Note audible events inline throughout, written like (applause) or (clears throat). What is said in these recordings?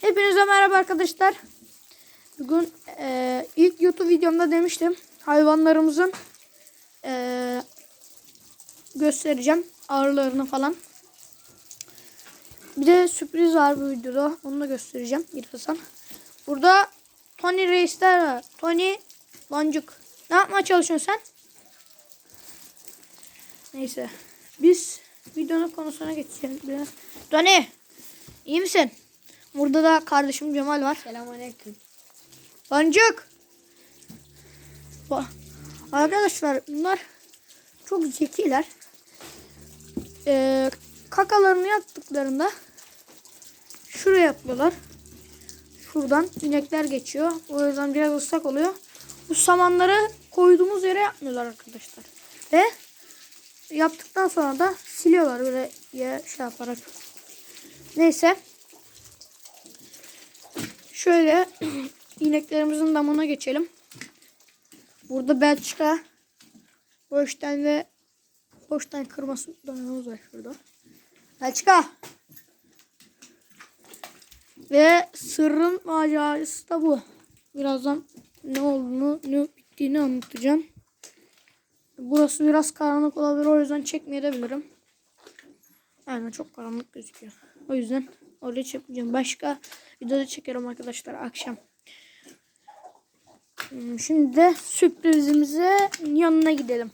Hepinize merhaba arkadaşlar. Bugün e, ilk YouTube videomda demiştim. Hayvanlarımızın e, göstereceğim. Ağırlarını falan. Bir de sürpriz var bu videoda. Onu da göstereceğim birazdan. Burada Tony Reisler var. Tony Boncuk. Ne yapmaya çalışıyorsun sen? Neyse. Biz videonun konusuna geçelim biraz. Tony. iyi misin? Burada da kardeşim Cemal var. Selamünaleyküm. Boncuk. Ba- Arkadaşlar bunlar çok zekiler. Ee, kakalarını yaptıklarında şuraya yapıyorlar. Şuradan inekler geçiyor. O yüzden biraz ıslak oluyor. Bu samanları koyduğumuz yere yapmıyorlar arkadaşlar. Ve yaptıktan sonra da siliyorlar böyle ya şey yaparak. Neyse. Şöyle (clears throat) ineklerimizin damına geçelim. Burada Belçika Holstein ve Holstein kırması danamız var şurada. Belçika. Ve sırrın macerası da bu. Birazdan ne olduğunu, ne bittiğini anlatacağım. Burası biraz karanlık olabilir. O yüzden çekmeyebilirim. Aynen çok karanlık gözüküyor. O yüzden oraya çekmeyeceğim. Başka videoda çekerim arkadaşlar akşam. Hmm, Şimdi de sürprizimize yanına gidelim.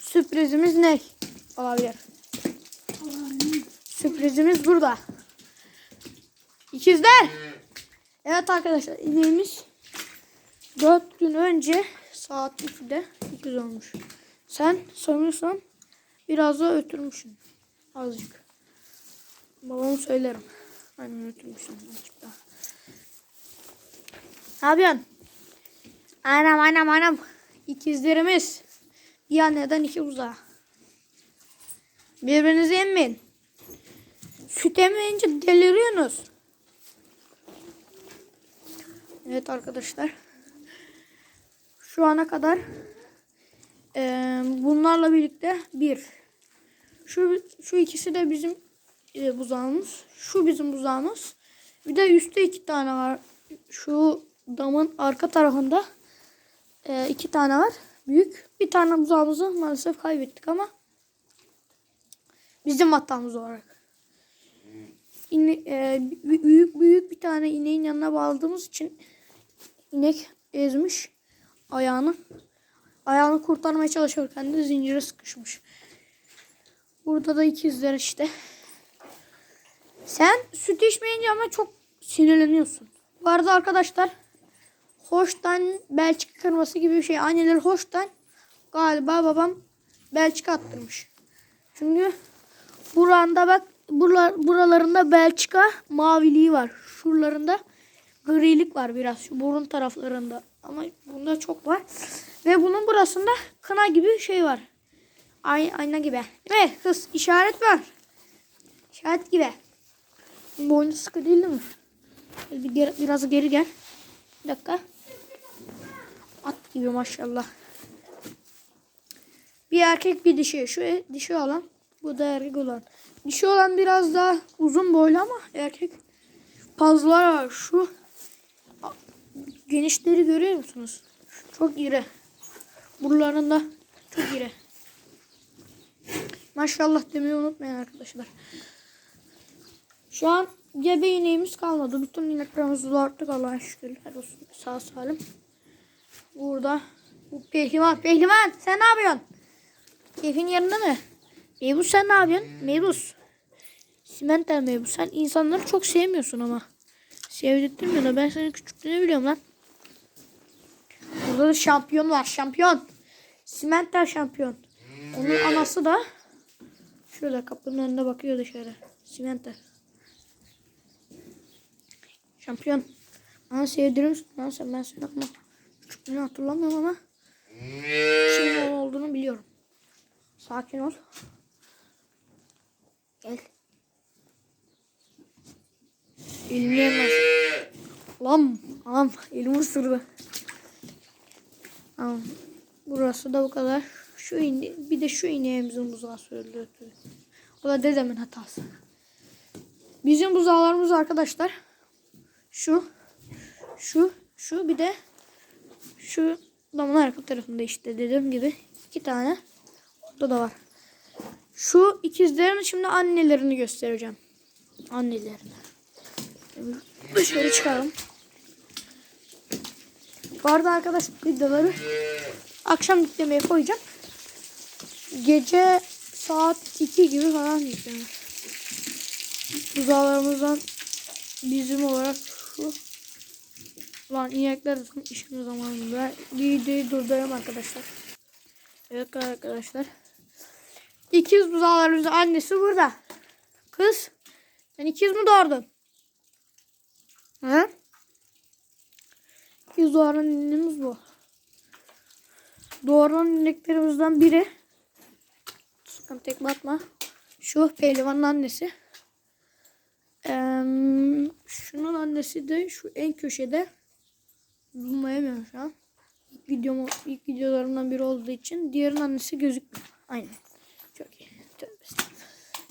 Sürprizimiz ne? Olabilir. Sürprizimiz burada. İkizler. Evet arkadaşlar ineğimiz 4 gün önce saat 2'de ikiz olmuş. Sen sanıyorsan biraz daha ötürmüşsün. Azıcık. Babama söylerim. Aynen ötürmüşsün azıcık daha. Ne yapıyorsun? Anam anam anam. İkizlerimiz. Bir anneden iki buzağı. Birbirinizi emmeyin. Süt emmeyince deliriyorsunuz. Evet arkadaşlar. Şu ana kadar eee, bunlarla birlikte bir. Şu, şu ikisi de bizim e, buzağımız. Şu bizim buzağımız. Bir de üstte iki tane var. Şu damın arka tarafında e, iki tane var. Büyük. Bir tane buzağımızı maalesef kaybettik ama bizim hatamız olarak. İne, e, bü- büyük büyük bir tane ineğin yanına bağladığımız için inek ezmiş ayağını. Ayağını kurtarmaya çalışırken de zincire sıkışmış. Burada da ikizler işte. Sen süt içmeyince ama çok sinirleniyorsun. Bu arada arkadaşlar Hoştan Belçika kırması gibi bir şey. Anneleri Hoştan galiba babam Belçika attırmış. Çünkü buranda bak buralar, buralarında Belçika maviliği var. Şuralarında grilik var biraz. Şu burun taraflarında. Ama bunda çok var. Ve bunun burasında kına gibi şey var. Ay, ayna gibi. Mi? Kız işaret var. İşaret gibi. Boynu sıkı değil mi? Bir geri, biraz geri gel. Bir dakika. At gibi maşallah. Bir erkek bir dişi. Şu e- dişi olan. Bu da erkek olan. Dişi olan biraz daha uzun boylu ama erkek fazla var. Şu genişleri görüyor musunuz? Çok iri. Buralarında çok iri. Maşallah demeyi unutmayın arkadaşlar. Şu an gebe ineğimiz kalmadı. Bütün ineklerimizi doğurttuk Allah'a şükürler olsun. Sağ salim. Burada bu pehlivan. Pehlivan sen ne yapıyorsun? Keyfin yerinde mi? Meybus sen ne yapıyorsun? Meybus. Simenter Meybus. Sen insanları çok sevmiyorsun ama. Sevdirtmiyor da ben senin küçüklüğünü biliyorum lan. Burada da şampiyon var. Şampiyon. Simenter şampiyon. Onun anası da şurada kapının önünde bakıyor dışarı. Simenter. Şampiyon. Bana lan sen? Ben seni ama küçüklüğünü hatırlamıyorum ama şeyin o olduğunu biliyorum. Sakin ol. Gel. Elini yemez. Lan, anam elimi ısırdı. Tamam. Burası da bu kadar. Şu ine bir de şu ineğimizin buzağı söylüyor. O da dedemin hatası. Bizim buzağlarımız arkadaşlar Şu. Şu. Şu bir de şu damın arka tarafında işte dediğim gibi iki tane. Orada da var. Şu ikizlerin şimdi annelerini göstereceğim. Annelerini. Dışarı çıkalım. Bu arada arkadaşlar videoları akşam yüklemeye koyacağım. Gece saat 2 gibi falan yüklenir. Buzağlarımızdan bizim olarak şu Lan inekler tam işim zamanında. Videoyu durduruyorum arkadaşlar. Evet arkadaşlar. İkiz buzağlarımızın annesi burada. Kız. Sen ikiz mi doğurdun? He? İkiz doğuran inekimiz bu. Doğuran ineklerimizden biri. Sakın tek batma. Şu pehlivanın annesi. Annesi de şu en köşede. Zoomlayamıyorum şu an. İlk, videomu, ilk videolarımdan biri olduğu için diğerinin annesi gözükmüyor. Aynen. Çok iyi. Tövbe.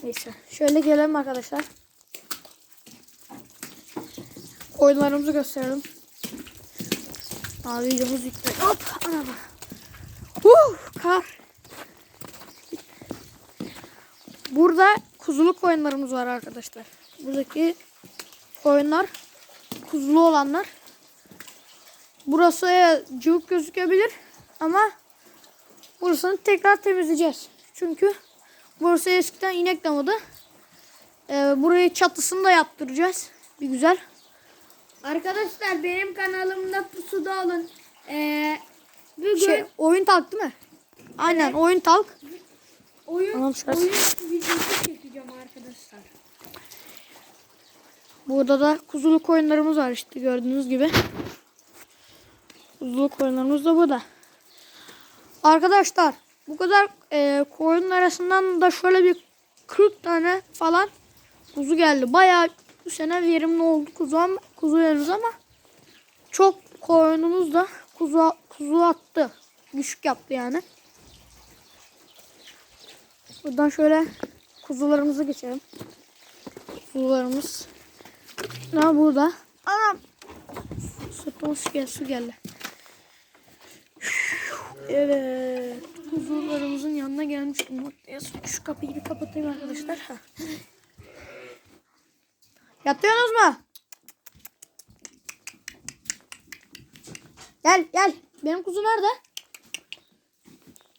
Neyse. Şöyle gelelim arkadaşlar. Oyunlarımızı gösterelim. Abi videomuz bitti. Hop ana bak. Huh, kar. Burada kuzuluk oyunlarımız var arkadaşlar. Buradaki oyunlar kuzulu olanlar. Burası e, cıvık gözükebilir ama burasını tekrar temizleyeceğiz. Çünkü burası eskiden inek damadı. Ee, burayı çatısını da yaptıracağız. Bir güzel. Arkadaşlar benim kanalımda pusuda olun. Ee, bugün Şey, oyun talk değil mi? Aynen oyun talk. oyun, oyun videosu çekeceğim arkadaşlar. Burada da kuzuluk oyunlarımız var işte gördüğünüz gibi. Kuzuluk oyunlarımız da burada. Arkadaşlar bu kadar e, koyun arasından da şöyle bir 40 tane falan kuzu geldi. Bayağı bu sene verimli oldu kuzu ama, kuzularımız ama çok koyunumuz da kuzu, kuzu attı. Düşük yaptı yani. Buradan şöyle kuzularımızı geçelim. Kuzularımız. Ne burada? Anam. Su geldi. Su geldi. Evet. Kuzularımızın yanına gelmiştim. noktaya. Şu kapıyı bir kapatayım arkadaşlar. Yatıyorsunuz mu? Gel gel. Benim kuzu nerede?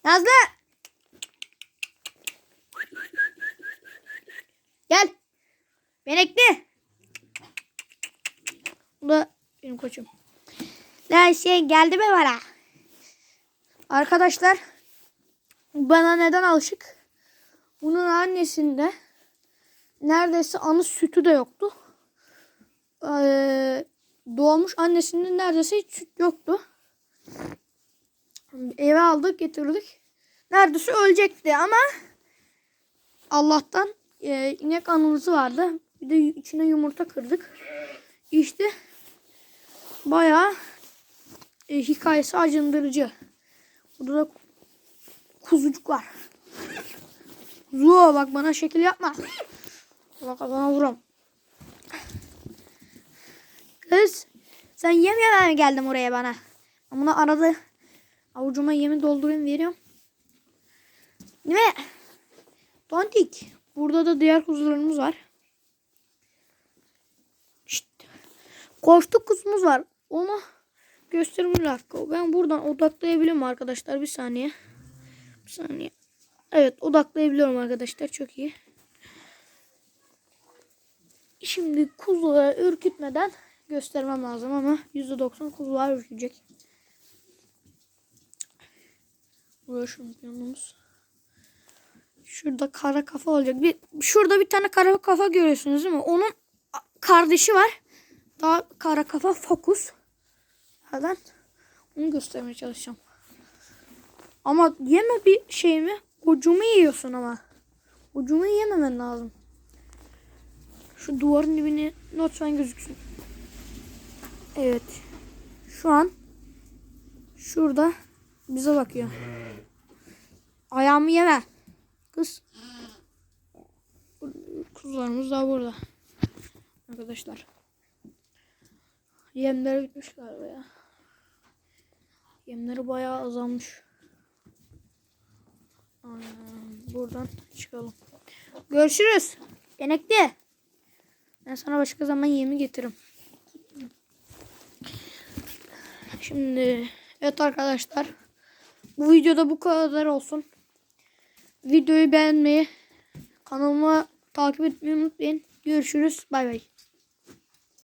Nazlı. Gel. Benekli. Bu da benim koçum. La şey geldi mi bana? Arkadaşlar bana neden alışık? Bunun annesinde neredeyse anı sütü de yoktu. Ee, doğmuş annesinde neredeyse hiç süt yoktu. Eve aldık getirdik. Neredeyse ölecekti ama Allah'tan e, inek anımızı vardı. Bir de içine yumurta kırdık. İşte bayağı e, hikayesi acındırıcı. Burada da kuzucuk var. Kuzu bak bana şekil yapma. Bak bana vuram. Kız sen yem yemeye mi geldin oraya bana? Ben bunu arada avucuma yemi doldurayım veriyorum. Değil mi? Tontik. Burada da diğer kuzularımız var. Şşt. Koştuk kuzumuz var. Onu göstereyim bir dakika. Ben buradan odaklayabiliyorum arkadaşlar. Bir saniye. Bir saniye. Evet odaklayabiliyorum arkadaşlar. Çok iyi. Şimdi kuzuları ürkütmeden göstermem lazım ama %90 kuzular ürkecek. Buraya şampiyonumuz. Şurada kara kafa olacak. Bir, şurada bir tane kara kafa görüyorsunuz değil mi? Onun kardeşi var. Daha kara kafa fokus. Falan. Onu göstermeye çalışacağım. Ama yeme bir şey mi? Ucumu yiyorsun ama. Ucumu yememen lazım. Şu duvarın dibine lütfen gözüksün. Evet. Şu an şurada bize bakıyor. Ayağımı yeme. Kız. Kuzularımız daha burada. Arkadaşlar. Yemleri bitmiş galiba ya. Yemleri bayağı azalmış. Aynen. Buradan çıkalım. Görüşürüz. Genekli. Ben sana başka zaman yemi getiririm. Şimdi evet arkadaşlar. Bu videoda bu kadar olsun. Videoyu beğenmeyi, kanalıma takip etmeyi unutmayın. Görüşürüz. Bay bay.